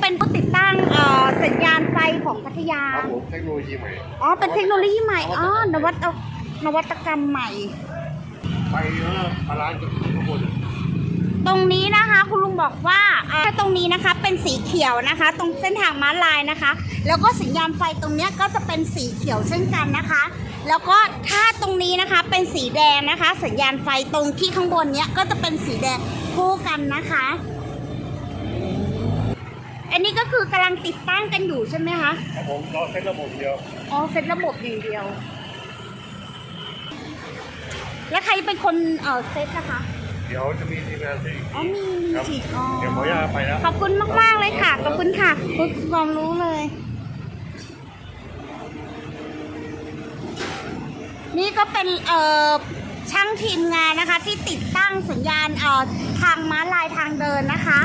เป็นผู้ติดตั้งเอ่อสัญญาณไฟของพัทยา ครับผมเทคโนโลยีใหม่อ๋อ เป็นเทคโนโลยีใหม่ อ๋อ นวัตนวัตกรรมใหม่ไฟเออบาลานซ์กับข้างบนตรงนี้นะคะคุณลุงบอกว่าอ่าตรงนี้นะคะเป็นสีเขียวนะคะ ตรงเส้นทางม้าลายนะคะ แล้วก็สัญญาณไฟตรงเนี้ยก็จะเป็นสีเขียวเช่นกันนะคะ แล้วก็ถ้าตรงนี้นะคะเป็นสีแดงนะคะ สัญญาณไฟตรงที่ข้างบนเนี้ยก็จะเป็นสีแดงคู่กันนะคะ อันนี้ก็คือกำลังติดตั้งกันอยู่ใช่ไหมคะ ครับผมรอเซ็ตระบบเดียวอ๋อเซตระบบอย่างเดียว แล้วใครเป็นคนเอ่อเซตนะคะ เดี๋ยวจะมีทีมงานที่อ๋อมีมีครับฉีดอ๋อ เดี๋ยวขออนุญาตไปนะ ขอบคุณมากมาก ๆ เลยค่ะ ขอบคุณค่ะคุณความรู้เลย นี่ก็เป็นเอ่อช่างทีมงานนะคะ ที่ติดตั้งสัญญาณเอ่อทางม้าลายทางเดินนะคะ